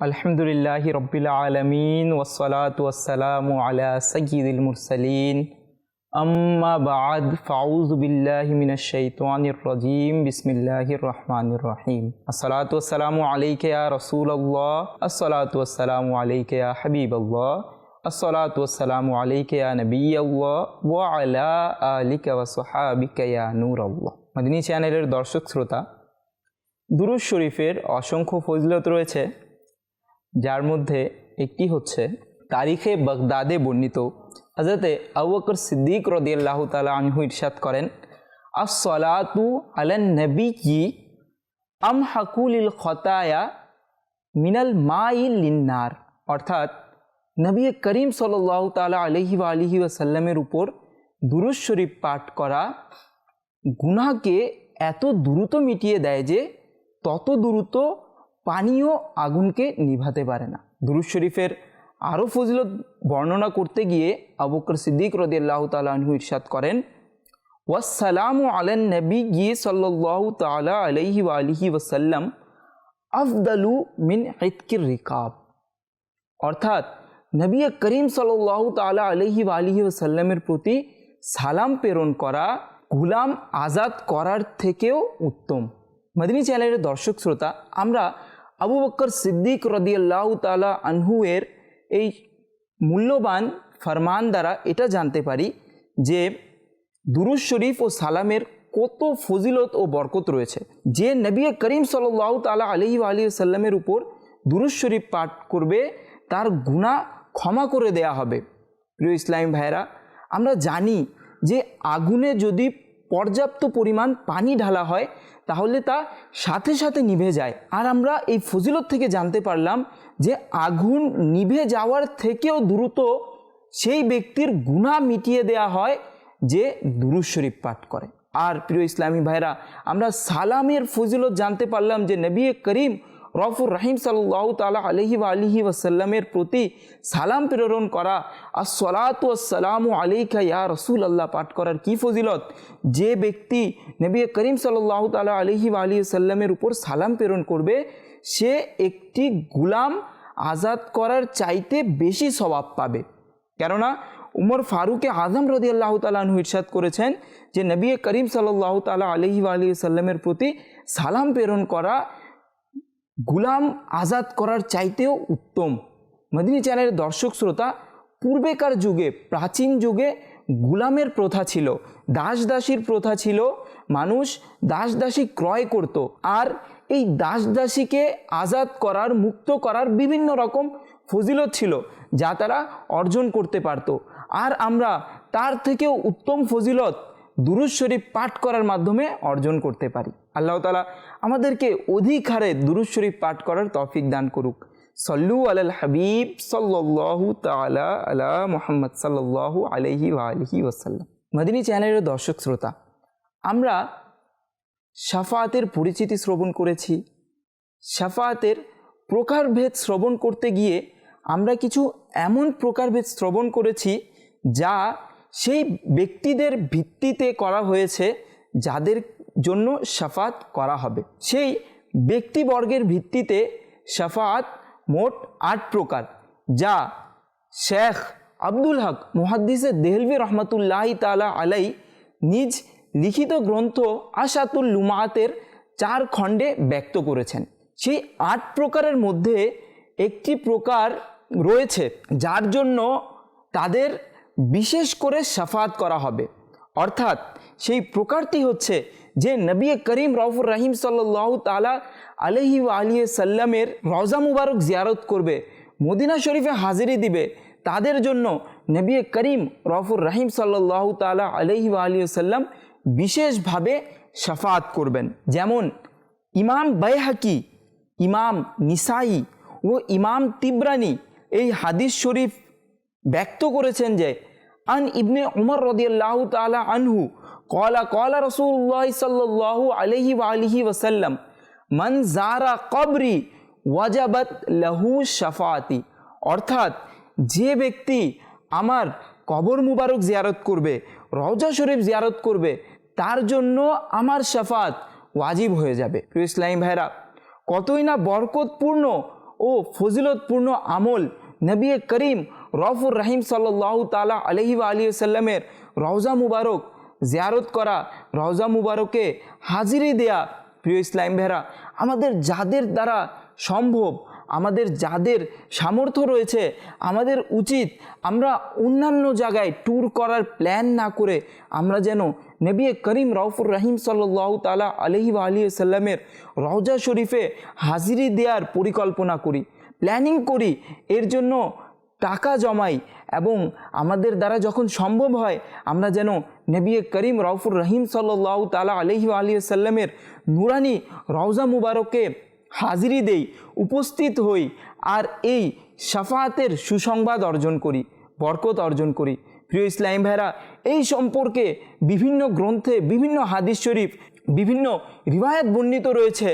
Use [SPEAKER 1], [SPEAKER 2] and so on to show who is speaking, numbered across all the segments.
[SPEAKER 1] আলহামদুলিল্লাহ রবিল আলমিন ওসলাত ওসালাম আলা সঈদুল মুরসালিন। আম্মা বাদ ফাউজ বিল্লাহ মিনাশাইতানির রাজিম, বিসমিল্লাহির রহমানির রহিম। আসসালাতু ওয়াসসালামু আলাইকা ইয়া রাসূলুল্লাহ, আসসালাতু ওয়াসসালামু আলাইকা ইয়া হাবিবাল্লাহ, আসসালাতু ওয়া আলা আলিকা ওয়া সাহাবিকা ইয়া নূরাল্লাহ। মদিনী চ্যানেলের দর্শক শ্রোতা দুরুজ শরীফের অসংখ্য ফজিলত রয়েছে। যার মধ্যে একটি হচ্ছে তারিখে বাগদাদে বর্ণিত। হজরতে আবুবকর সিদ্দিক রদিয়াল্লাহ তালা আনহু ইরশাদ করেন আসলাতু আলান নবী কি আম হাকুলিল খতায়া মিনাল মাইল লিন্নার অর্থাৎ নবী করিম সাল্লাহ তালা আলহি আলহি ওয়াসাল্লামের উপর দুরুজ শরীফ পাঠ করা গুনাহকে এত দ্রুত মিটিয়ে দেয় যে তত দ্রুত পানীয় আগুনকে নিভাতে পারে না। দুরুজ শরীফের আরও ফজিলত বর্ণনা করতে গিয়ে আবুকর সিদ্দিক রদিয়াল্লাহ তালু ইরশাদ করেন ওয়াসালাম আলেন নবী গিয়ে সাল্লাহ তালা আলহি আলহি ওসাল্লাম আফদালু মিন ইতকির রিকাব। অর্থাৎ নবী করিম সাল্লাহ তালা আলহি আলহি ওসাল্লামের প্রতি সালাম প্রেরণ করা, গুলাম আজাদ করার থেকেও উত্তম। মদিনী চ্যানেলের দর্শক শ্রোতা, আমরা আবু বক্কর সিদ্দিক রদিয়াল্লাহ তালা আনহুয়ের এই মূল্যবান ফরমান দ্বারা এটা জানতে পারি যে দুরুজ শরীফ ও সালামের কত ফজিলত ও বরকত রয়েছে। যে নবী করিম সাল্লাহ তালা আলহি আলী সাল্লামের উপর দুরুজ শরীফ পাঠ করবে, তার গুণা ক্ষমা করে দেয়া হবে। প্রিয় ইসলাম ভাইরা আমরা জানি যে আগুনে যদি পর্যাপ্ত পরিমাণ পানি ঢালা হয়, তাহলে তা সাথে সাথে নিভে যায়। আর আমরা এই ফজিলত থেকে জানতে পারলাম যে আগুন নিভে যাওয়ার থেকেও দ্রুত সেই ব্যক্তির গুণা মিটিয়ে দেয়া হয় যে দুরুজ শরীফ পাঠ করে। আর প্রিয় ইসলামী ভাইরা, আমরা সালামের ফজিলত জানতে পারলাম যে নবী করিম রফুর রাহিম সাল্লাহ তালা আলহি আলহি ওয়াসাল্লামের প্রতি সালাম প্রেরণ করা আর সলাতাম আলিকা ইয়া রসুল আল্লাহ পাঠ করার কি ফজিলত? যে ব্যক্তি নবী করিম সাল্লাহ তালা আলহি আলি সাল্লামের উপর সালাম প্রেরণ করবে, সে একটি গুলাম আজাদ করার চাইতে বেশি স্বভাব পাবে। কেননা উমর ফারুকে আজম রদি আল্লাহ তালাহু ইরশাদ করেছেন যে, নবী করিম সাল্লাহ তালা আলহি আলি সাল্লামের প্রতি সালাম প্রেরণ করা গুলাম আজাদ করার চাইতেও উত্তম। মদিনী চ্যানেলের দর্শক শ্রোতা, পূর্বেকার যুগে, প্রাচীন যুগে গুলামের প্রথা ছিল দাস দাসীর প্রথা ছিল, মানুষ দাস দাসী ক্রয় করত আর এই দাস দাসীকে আজাদ করার, মুক্ত করার বিভিন্ন রকম ফজিলত ছিল যা তারা অর্জন করতে পারত। আর আমরা তার থেকেও উত্তম ফজিলত দুরুজ শরীফ পাঠ করার মাধ্যমে অর্জন করতে পারি। আল্লাহ তালা আমাদেরকে অধিক হারে দুরুজ শরীফ পাঠ করার তৌফিক দান করুক। সল্লু আল হাবিব সাল্লাহু তালা আলা মোহাম্মদ সাল্লাহু আলহি আলহি ওসাল্লাম মদিনী চ্যানেলের দর্শক শ্রোতা, আমরা সাফাতের পরিচিতি শ্রবণ করেছি। সাফাতের প্রকারভেদ শ্রবণ করতে গিয়ে আমরা কিছু এমন প্রকারভেদ শ্রবণ করেছি যা সেই ব্যক্তিদের ভিত্তিতে করা হয়েছে, যাদের জন্য সাফাত করা হবে। সেই ব্যক্তিবর্গের ভিত্তিতে সাফাত মোট আট প্রকার, যা শেখ আব্দুল হক মুহাদ্দিসে দেহলভি রহমতুল্লাহ তালা আলাই নিজ লিখিত গ্রন্থ আশাতুল লুমাতের চার খণ্ডে ব্যক্ত করেছেন। সেই আট প্রকারের মধ্যে একটি প্রকার রয়েছে, যার জন্য তাদের বিশেষ করে সাফাত করা হবে। অর্থাৎ সেই প্রকারটি হচ্ছে যে নবী করিম রফুর রাহিম সাল্লাহ তালা আলহি আলী সাল্লামের রওজা মুবারক জিয়ারত করবে, মদিনা শরীফে হাজিরি দিবে, তাদের জন্য নবী করিম রফুর রাহিম সাল্লাহ তালা আলহি আলী সাল্লাম বিশেষভাবে সাফাত করবেন। যেমন ইমাম বাইহাকি, ইমাম নিসাই ও ইমাম তিব্রানি এই হাদিস শরীফ ব্যক্ত করেছেন যে, আন ইবনে উমর রদিয়াল্লাহ তালা আনহু কলা কলা রসুল্লাহ সাল্লাহ আলহি আলহি ওসাল্লাম মন জারা কবরি ওয়াজাবত লাহু শাফাতি অর্থাৎ, যে ব্যক্তি আমার কবর মুবারক জিয়ারত করবে, রওজা শরীফ জিয়ারত করবে, তার জন্য আমার শাফাত ওয়াজিব হয়ে যাবে। প্রিয় ইসলাম ভাইরা কতই না বরকতপূর্ণ ও ফজিলতপূর্ণ আমল নবী করিম রফুর রহিম সাল্লাহ তালা আলহি আলী সাল্লামের রওজা মুবারক জিয়ারত করা, রওজা মুবারকে হাজিরি দেয়া, প্রিয় ইসলাম ভেরা আমাদের যাদের দ্বারা সম্ভব, আমাদের যাদের সামর্থ্য রয়েছে, আমাদের উচিত আমরা অন্যান্য জায়গায় ট্যুর করার প্ল্যান না করে আমরা যেন নবী করিম রউফুর রহিম সাল্লাহ তালা আলহি আলী সাল্লামের রওজা শরীফে হাজিরি দেওয়ার পরিকল্পনা করি প্ল্যানিং করি। এর জন্য টাকা জমাই এবং আমাদের দ্বারা যখন সম্ভব হয়, আমরা যেন নবী করিম রউফুর রহিম সাল্লাহ তালা আলহি আলী সাল্লামের নুরানি রওজা মুবারকে হাজিরি দেই, উপস্থিত হই আর এই সাফাতের সুসংবাদ অর্জন করি, বরকত অর্জন করি। প্রিয় ইসলাম ভাইরা, এই সম্পর্কে বিভিন্ন গ্রন্থে বিভিন্ন হাদিস শরীফ, বিভিন্ন রিওয়ায়াত বর্ণিত রয়েছে।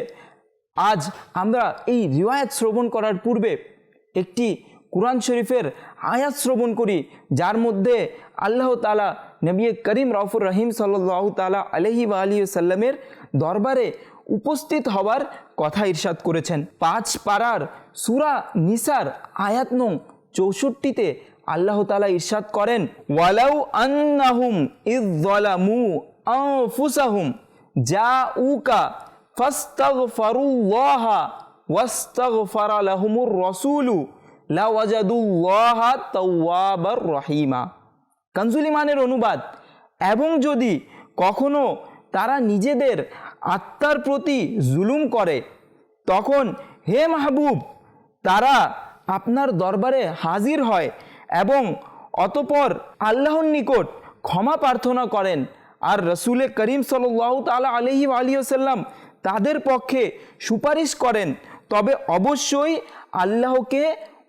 [SPEAKER 1] আজ আমরা এই রিওয়ায়াত শ্রবণ করার পূর্বে একটি কোরআন শরীফের আয়াত শ্রবণ করি, যার মধ্যে আল্লাহ তালা নবী করিম রফুর রহিম সাল্লাহ তালা আলহি আলী সাল্লামের দরবারে উপস্থিত হওয়ার কথা ইরশাদ করেছেন। পাঁচ পাড়ার সুরা নিসার আয়াত নং চৌষট্টিতে আল্লাহ তালা ইরশাদ করেন, ওয়ালাউ আন্নাহুম ইজ্জালামু আনফুসাহুম জাউকা ফাস্তাগফারুল্লাহা ওয়াস্তাগফারা লাহুমুর রাসূলু রহিমা। কানজুলিমানের অনুবাদ, এবং যদি কখনো তারা নিজেদের আত্মার প্রতি জুলুম করে, তখন হে মাহবুব, তারা আপনার দরবারে হাজির হয় এবং অতপর আল্লাহর নিকট ক্ষমা প্রার্থনা করেন। আর রসুলে করিম সাল্লাহ তালা আলহি আলিয়াল্লাম তাদের পক্ষে সুপারিশ করেন, তবে অবশ্যই আল্লাহকে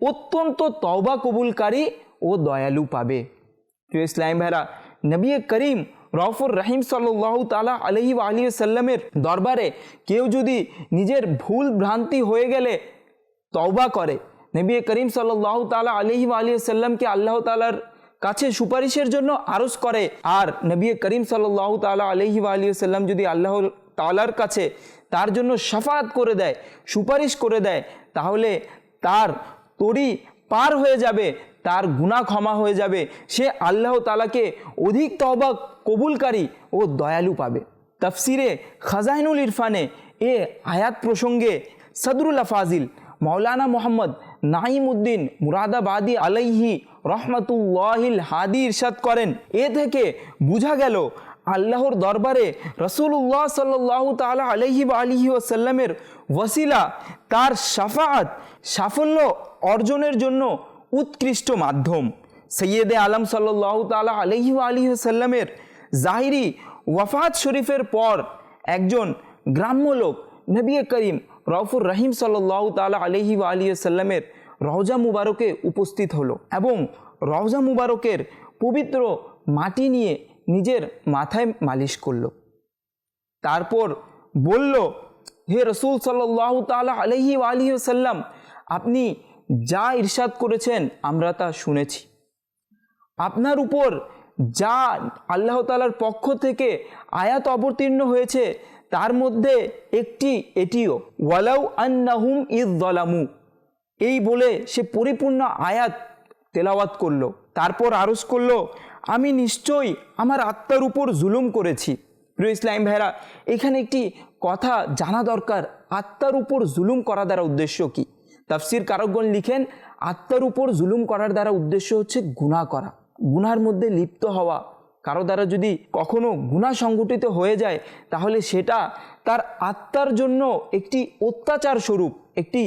[SPEAKER 1] অত্যন্ত তওবা কবুলকারী ও দয়ালু পাবে। প্রিয় ইসলাম ভাইরা, নবী করিম রফুর রহিম সাল্লাহ তালা আলহি আলী সাল্লামের দরবারে কেউ যদি নিজের ভুল ভ্রান্তি হয়ে গেলে তওবা করে, নবী করিম সাল্লাহ তালা আলহি আলী সাল্লামকে আল্লাহ তালার কাছে সুপারিশের জন্য আরজ করে, আর নবী করিম সাল্লাহ তালা আলহি আলী সাল্লাম যদি আল্লাহ তালার কাছে তার জন্য সাফাত করে দেয়, সুপারিশ করে দেয়, তাহলে তার তরি পার হয়ে যাবে, তার গুণা ক্ষমা হয়ে যাবে। সে আল্লাহ তালাকে অধিক তহবা কবুলকারী ও দয়ালু পাবে। তফসিরে খাজাইনুল ইরফানে এ আয়াত প্রসঙ্গে সদরুল্লা ফাজিল মৌলানা মোহাম্মদ নাইম উদ্দিন মুরাদাবাদী আলাইহি রহমতুল্লাহিল হাদি ইরশাদ করেন। এ থেকে বোঝা গেল, আল্লাহর দরবারে রসুল্লাহ সাল্লাহ তালা আলহি আলিহি ওসাল্লামের ওসিলা তার সাফাত সাফল্য অর্জনের জন্য উৎকৃষ্ট মাধ্যম। সৈয়দে আলম সাল্লাহ তালা আলহি আলী সাল্লামের জাহিরি ওয়াফাত শরীফের পর একজন গ্রাম্য লোক, নবী করিম রফুর রহিম সাল্লাহ তালা আলহি আলী সাল্লামের রওজা মুবারকে উপস্থিত হলো এবং রওজা মুবারকের পবিত্র মাটি নিয়ে নিজের মাথায় মালিশ করল। তারপর বলল, হে রসুল সাল্লাহ তালা আলহি আলী সাল্লাম আপনি যা ইরশাদ করেছেন, আমরা তা শুনেছি। আপনার উপর যা আল্লাহ তালার পক্ষ থেকে আয়াত অবতীর্ণ হয়েছে, তার মধ্যে একটি এটিও, ওয়ালাউ আন্নাহুম ইদ দলামু এই বলে সে পরিপূর্ণ আয়াত তেলাওয়াত করল, তারপর আরজ করল, আমি নিশ্চয়ই আমার আত্মার উপর জুলুম করেছি। প্রিয় ইসলাম ভাইরা এখানে একটি কথা জানা দরকার, আত্মার উপর জুলুম করা দ্বারা উদ্দেশ্য কি? তাফসির কারকগণ লিখেন, আত্মার উপর জুলুম করার দ্বারা উদ্দেশ্য হচ্ছে গুণা করা। গুনার মধ্যে লিপ্ত হওয়া। কারও দ্বারা যদি কখনো গুণা সংগঠিত হয়ে যায়, তাহলে সেটা তার আত্মার জন্য একটি অত্যাচার স্বরূপ, একটি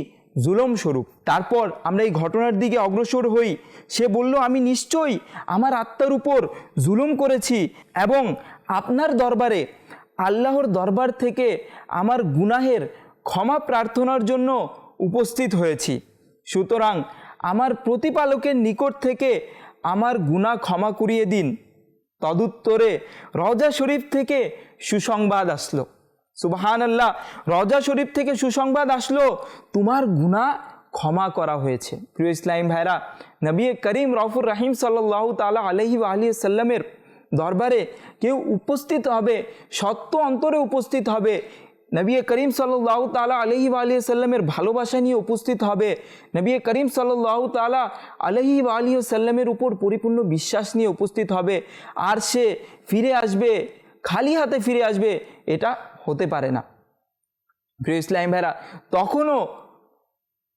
[SPEAKER 1] জুলম স্বরূপ। তারপর আমরা এই ঘটনার দিকে অগ্রসর হই। সে বলল, আমি নিশ্চয়ই আমার আত্মার উপর জুলুম করেছি এবং আপনার দরবারে, আল্লাহর দরবার থেকে আমার গুনাহের ক্ষমা প্রার্থনার জন্য উপস্থিত হয়েছি। সুতরাং আমার প্রতিপালকের নিকট থেকে আমার গুণা ক্ষমা করিয়ে দিন। তদুত্তরে রজা শরীফ থেকে সুসংবাদ আসলো। সুবাহান আল্লাহ রজা শরীফ থেকে সুসংবাদ আসলো। তোমার গুণা ক্ষমা করা হয়েছে। প্রিয় ইসলাম ভাইরা, নবী করিম রফুর রাহিম সাল্লাহ তালা আলহি আলি সাল্লামের দরবারে কেউ উপস্থিত হবে, সত্য অন্তরে উপস্থিত হবে নবী করিম সাল্লাহ তালা আলহি আলী সাল্লামের ভালোবাসা নিয়ে উপস্থিত হবে। নবী করিম সাল্লাহ তালা আলহি আলী সাল্লামের উপর পরিপূর্ণ বিশ্বাস নিয়ে উপস্থিত হবে। আর সে ফিরে আসবে, খালি হাতে ফিরে আসবে, এটা হতে পারে না। প্রিয় ইসলাম ভাইরা, তখনও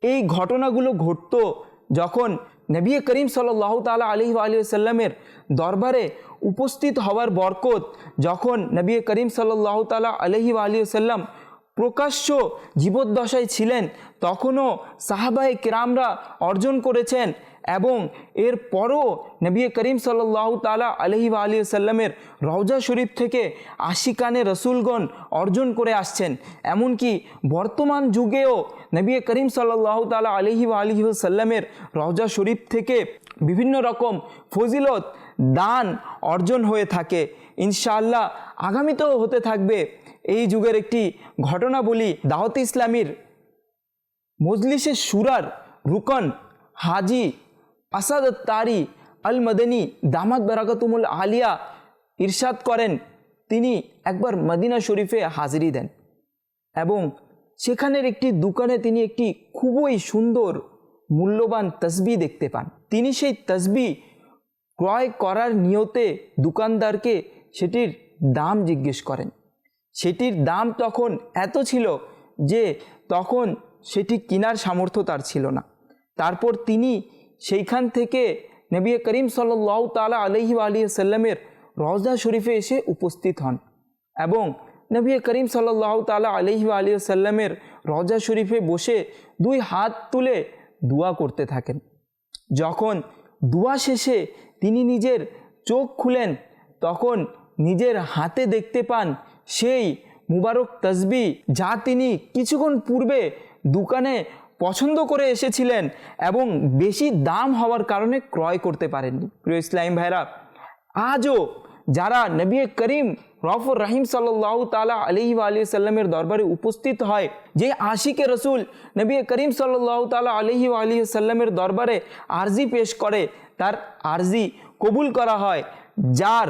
[SPEAKER 1] এই ঘটনাগুলো ঘটতো যখন নবী করিম সাল্লাহ তালা আলি আলিয়াল্লামের দরবারে উপস্থিত হওয়ার বরকত যখন নবী করিম সাল্লাহ তালা আলহি আলিয়াল্লাম প্রকাশ্য জীবদ্দশায় ছিলেন, তখনও সাহাবাই কিরামরা অর্জন করেছেন এবং এর পরও নবী করিম সাল্লাহ তালা আলহি আলী সাল্লামের রওজা শরীফ থেকে আশিকানে রসুলগণ অর্জন করে আসছেন। এমনকি বর্তমান যুগেও নবী করিম সাল্লাহ তালা আলহি আলহি সাল্লামের রওজা শরীফ থেকে বিভিন্ন রকম ফজিলত, দান অর্জন হয়ে থাকে। ইনশাআল্লাহ আগামীতেও হতে থাকবে এই যুগের একটি ঘটনা বলি দাওয়াত ইসলামীর মজলিসের সুরার রুকন হাজি আসাদ তারি আল মদনী দামাদ বারাকাতুমুল আলিয়া ইরশাদ করেন। তিনি একবার মদিনা শরীফে হাজিরি দেন এবং সেখানের একটি দোকানে তিনি একটি খুবই সুন্দর, মূল্যবান তসবি দেখতে পান। তিনি সেই তসবি ক্রয় করার নিয়তে দোকানদারকে সেটির দাম জিজ্ঞেস করেন। সেটির দাম তখন এত ছিল যে তখন সেটি কেনার সামর্থ্য তার ছিল না। তারপর তিনি সেইখান থেকে নবী করিম সাল্লাহ তালা আলহি আলী সাল্লামের রওজা শরীফে এসে উপস্থিত হন এবং নবী করিম সাল্লাহ তালা আলহি আলী সাল্লামের রওজা শরীফে বসে দুই হাত তুলে দোয়া করতে থাকেন। যখন দোয়া শেষে তিনি নিজের চোখ খুলেন, তখন নিজের হাতে দেখতে পান সেই মুবারক তসবি যা তিনি কিছুক্ষণ পূর্বে দোকানে পছন্দ করে এসেছিলেন এবং বেশি দাম হওয়ার কারণে ক্রয় করতে পারেননি। প্রিয় ইসলাম ভাইরা আজও যারা নবী করিম রফর রাহিম সাল্লাহ তালা আলহি আলি সাল্লামের দরবারে উপস্থিত হয় যে আশিকে রসুল নবী করিম সাল্লাহ তালা আলহি আলি সাল্লামের দরবারে আরজি পেশ করে, তার আরজি কবুল করা হয়, যার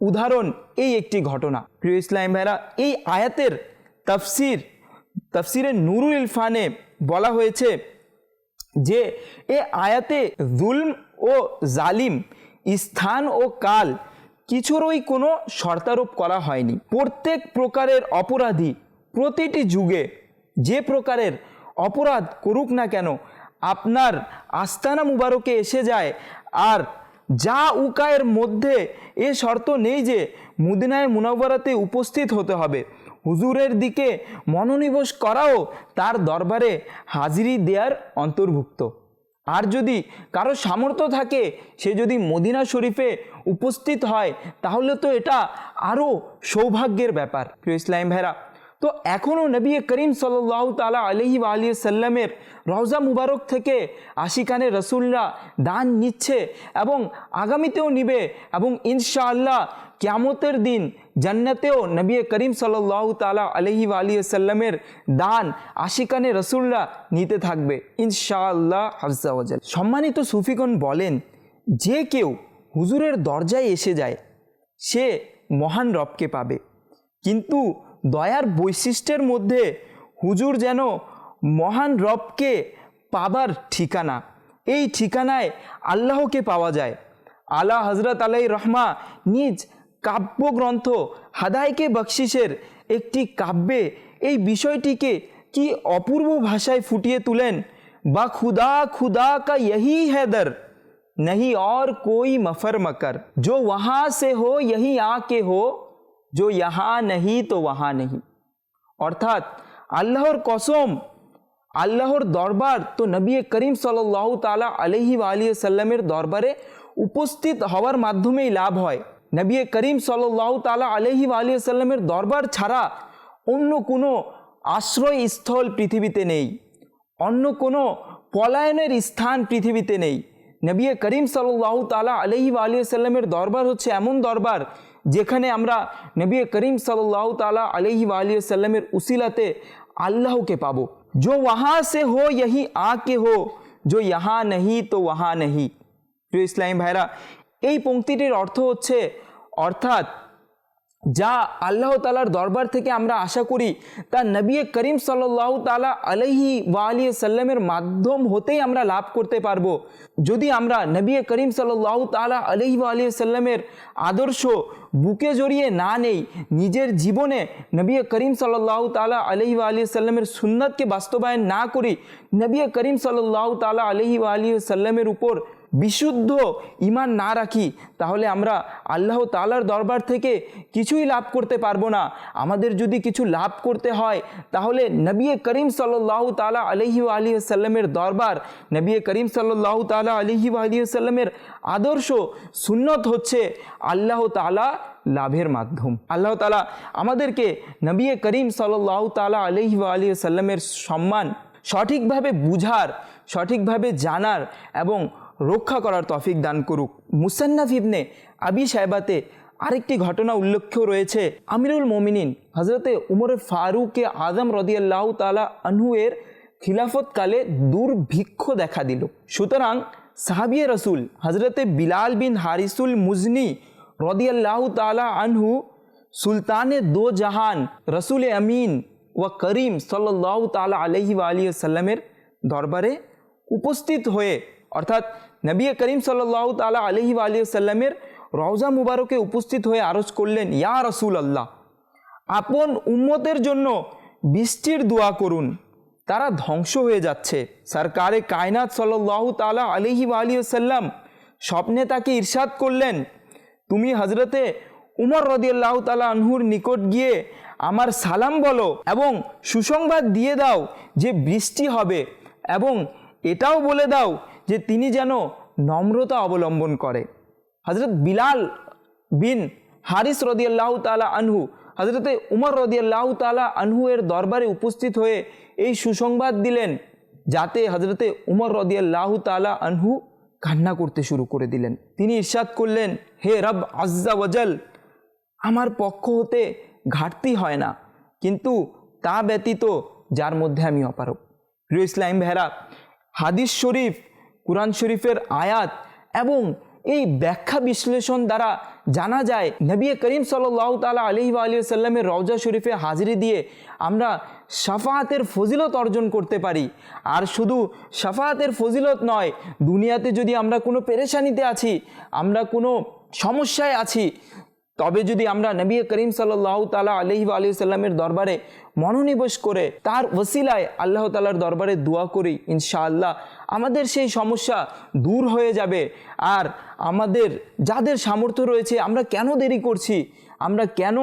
[SPEAKER 1] উদাহরণ এই একটি ঘটনা। প্রিয় ইসলাম ভাইরা এই আয়াতের তফসির, তফসিরে নুরুল ইরফানে বলা হয়েছে যে এ আয়াতে জুলম ও জালিম, স্থান ও কাল কিছুরই কোনো শর্তারোপ করা হয়নি। প্রত্যেক প্রকারের অপরাধী প্রতিটি যুগে যে প্রকারের অপরাধ করুক না কেন, আপনার আস্তানা মুবারকে এসে যায়। আর যা উকায়ের মধ্যে এ শর্ত নেই যে মুদিনায় মুনাওয়ারাতে উপস্থিত হতে হবে। হুজুরের দিকে মনোনিবেশ করাও তার দরবারে হাজিরি দেয়ার অন্তর্ভুক্ত। আর যদি কারও সামর্থ্য থাকে, সে যদি মদিনা শরীফে উপস্থিত হয়, তাহলে তো এটা আরও সৌভাগ্যের ব্যাপার। প্রিয় ইসলাম ভাইরা তো এখনও নবী করিম সাল্লাহ তালা আলহি আলী সাল্লামের রওজা মুবারক থেকে আশিকানে রসুল্লাহ দান নিচ্ছে এবং আগামীতেও নিবে এবং ইনশাআল্লাহ ক্যামতের দিন জান্নাতেও নবী করিম সাল্লাহ তালা আলহি আলী সাল্লামের দান আশিকানে রসুল্লাহ নিতে থাকবে ইনশাআল্লাহ হাফজাওয়াজাল সম্মানিত সুফিগণ বলেন, যে কেউ হুজুরের দরজায় এসে যায়, সে মহান রবকে পাবে। কিন্তু দয়ার বৈশিষ্ট্যের মধ্যে হুজুর যেন মহান রবকে পাবার ঠিকানা এই ঠিকানায় আল্লাহকে পাওয়া যায় আলা হজরত আলাই রহমা নিজ কাব্যগ্রন্থ হাদাইকে বকশিসের একটি কাব্যে এই বিষয়টিকে কি অপূর্ব ভাষায় ফুটিয়ে তুলেন বা খুদা খুদা কা यही है दर नहीं और कोई मफर मकर जो वहाँ से हो यही आके हो जो यहाँ नहीं তো वहाँ नहीं অর্থাৎ আল্লাহর কসম আল্লাহর দরবার তো নবী করিম সাল্লাহ তালা আলহি আলী সাল্লামের দরবারে উপস্থিত হওয়ার মাধ্যমেই লাভ হয় নবী করিম সাল্লাহ তালা আলহি আলী সাল্লামের দরবার ছাড়া অন্য কোনো আশ্রয়স্থল পৃথিবীতে নেই অন্য কোনো পলায়নের স্থান পৃথিবীতে নেই নবী করিম সাল্লাহ তালা আলহি আলী সাল্লামের দরবার হচ্ছে এমন দরবার যেখানে আমরা নবী করিম সাল্লাহ তালা আলহি আলী সাল্লামের উসিলাতে আল্লাহকে পাবো जो वहाँ से हो यही आके हो जो यहाँ नहीं তো वहाँ नहीं প্রিয় ইসলামী ভাইরা এই পঙ্ক্তিটির অর্থ হচ্ছে অর্থাৎ যা আল্লাহ তালার দরবার থেকে আমরা আশা করি, তা নবী করিম সাল্লাহ তালা আলহি ওয়ালি সাল্লামের মাধ্যম হতেই আমরা লাভ করতে পারব। যদি আমরা নবী করিম সাল্লাহ তালা আলহি আলি সাল্লামের আদর্শ বুকে জড়িয়ে না নেই, নিজের জীবনে নবী করিম সাল্লাহ তালা আলহি আলি সাল্লামের সুন্নতকে বাস্তবায়ন না করি, নবী করিম সাল্লাহ তালা আলহি আলি সাল্লামের উপর বিশুদ্ধ ইমান না রাখি, তাহলে আমরা আল্লাহ তালার দরবার থেকে কিছুই লাভ করতে পারব না। আমাদের যদি কিছু লাভ করতে হয়, তাহলে নবী করিম সাল্লাহ তালা আলহি আলী সাল্লামের দরবার, নবী করিম সাল্লাহ তালা আলহি আলী সাল্লামের আদর্শ সুন্নত হচ্ছে আল্লাহ তালা লাভের মাধ্যম। আল্লাহ তালা আমাদেরকে নবী করিম সাল্লাহ তালা আলহি আলী সাল্লামের সম্মান সঠিকভাবে বুঝার, সঠিকভাবে জানার এবং রক্ষা করার তফিক দান করুক। মুসান্নাফ ইবনে আবি সাহেবাতে আরেকটি ঘটনা উল্লেখ্য রয়েছে। আমিরুল মোমিনিন হজরতে উমরে ফারুকে আজম রদিয়াল্লাহ তালা আনহু আনহুয়ের খিলাফতকালে দুর্ভিক্ষ দেখা দিল। সুতরাং সাহাবিয়ে রসুল হজরতে বিলাল বিন হারিসুল মুজনি রদিয়াল্লাহ তালা আনহু সুলতানে দো জাহান রসুল আমিন ও করিম সাল্লাহ তালা আলহি আলী সাল্লামের দরবারে উপস্থিত হয়ে অর্থাৎ নবী করিম সাল্লাহ তালা আলহি আলী সাল্লামের রওজা মুবারকে উপস্থিত হয়ে আরজ করলেন, ইয়া রসুল আল্লাহ আপন উম্মতের জন্য বৃষ্টির দোয়া করুন। তারা ধ্বংস হয়ে যাচ্ছে। সরকারে কায়নাত সাল্লাহ তালা আলহি আলী সাল্লাম স্বপ্নে তাকে ইরশাদ করলেন, তুমি হজরতে উমর রদিয়াল্লাহ তালা আনহুর নিকট গিয়ে আমার সালাম বলো এবং সুসংবাদ দিয়ে দাও যে বৃষ্টি হবে এবং এটাও বলে দাও যে তিনি যেন নম্রতা অবলম্বন করে। হজরত বিলাল বিন হারিস রদিয়াল্লাহ তালা আনহু হজরতে উমর রদিয়াল্লাহ তালা আনহু এর দরবারে উপস্থিত হয়ে এই সুসংবাদ দিলেন, যাতে হজরতে উমর রদিয়াল্লাহ তালা আনহু কান্না করতে শুরু করে দিলেন। তিনি ইরশাদ করলেন, হে রব আজ্জা ওয়াজাল আমার পক্ষ হতে ঘাটতি হয় না, কিন্তু তা ব্যতীত যার মধ্যে আমি অপারক প্রিয় ইসলাম ভেরা হাদিস শরীফ কোরআন শরীফের আয়াত এবং এই ব্যাখ্যা বিশ্লেষণ দ্বারা জানা যায়, নবী করিম সাল্লাহ তালা আলী সাল্লামের রওজা শরীফে হাজিরি দিয়ে আমরা সাফাহাতের ফজিলত অর্জন করতে পারি। আর শুধু সাফাহাতের ফজিলত নয়, দুনিয়াতে যদি আমরা কোনো পেরেশানিতে আছি, আমরা কোনো সমস্যায় আছি তবে যদি আমরা নবী করিম সাল্লাহ তালা আলহি আলি সাল্লামের দরবারে মনোনিবেশ করে তার ওসিলায় আল্লাহ তালার দরবারে দোয়া করি, ইনশাআল্লাহ, আমাদের সেই সমস্যা দূর হয়ে যাবে। আর আমাদের যাদের সামর্থ্য রয়েছে, আমরা কেন দেরি করছি? আমরা কেন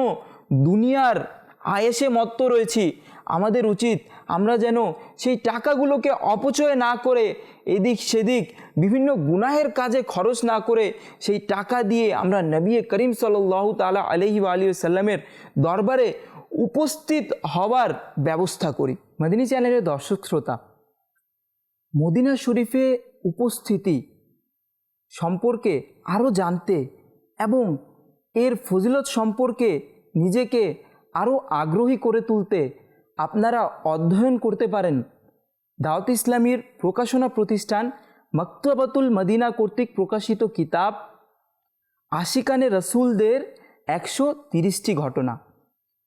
[SPEAKER 1] দুনিয়ার আয়েসে মত্ত রয়েছি? আমাদের উচিত আমরা যেন সেই টাকাগুলোকে অপচয় না করে এদিক সেদিক বিভিন্ন গুনাহের কাজে খরচ না করে সেই টাকা দিয়ে আমরা নবী করিম সাল্লাহ তালা আলহি আলী সাল্লামের দরবারে উপস্থিত হওয়ার ব্যবস্থা করি। মদিনী চ্যানেলের দর্শক শ্রোতা, মদিনা শরীফে উপস্থিতি সম্পর্কে আরও জানতে এবং এর ফজিলত সম্পর্কে নিজেকে আরও আগ্রহী করে তুলতে আপনারা অধ্যয়ন করতে পারেন। দাওয়াত ইসলামীর প্রকাশনা প্রতিষ্ঠান মক্তবাতুল মদিনা কর্তৃক প্রকাশিত কিতাব আশিকানে রসুলদের একশো তিরিশটি ঘটনা।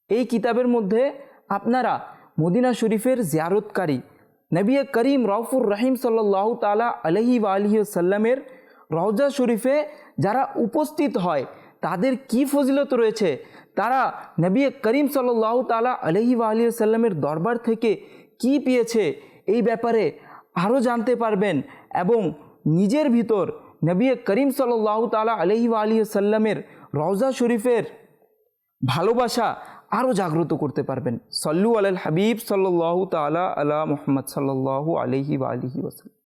[SPEAKER 1] এই কিতাবের মধ্যে আপনারা মদিনা শরীফের জিয়ারতকারী নবী করিম রফুর রহিম সাল্লাহ তালা আলহি আলহি সাল্লামের রওজা শরীফে যারা উপস্থিত হয়, তাদের কি ফজিলত রয়েছে? তারা নবী করিম সাল্লাহ তালা আলহি আলী সাল্লামের দরবার থেকে কি পেয়েছে? এই ব্যাপারে আরও জানতে পারবেন। এবং নিজের ভিতর নবী করিম সাল্লাহ তালা আলহি আলী সাল্লামের রওজা শরীফের ভালোবাসা আরও জাগ্রত করতে পারবেন। সল্লু আল হাবিব সাল্লাহ তালা আলা মোহাম্মদ সাল্লাহ আলহি আলহি ওসাল্লাম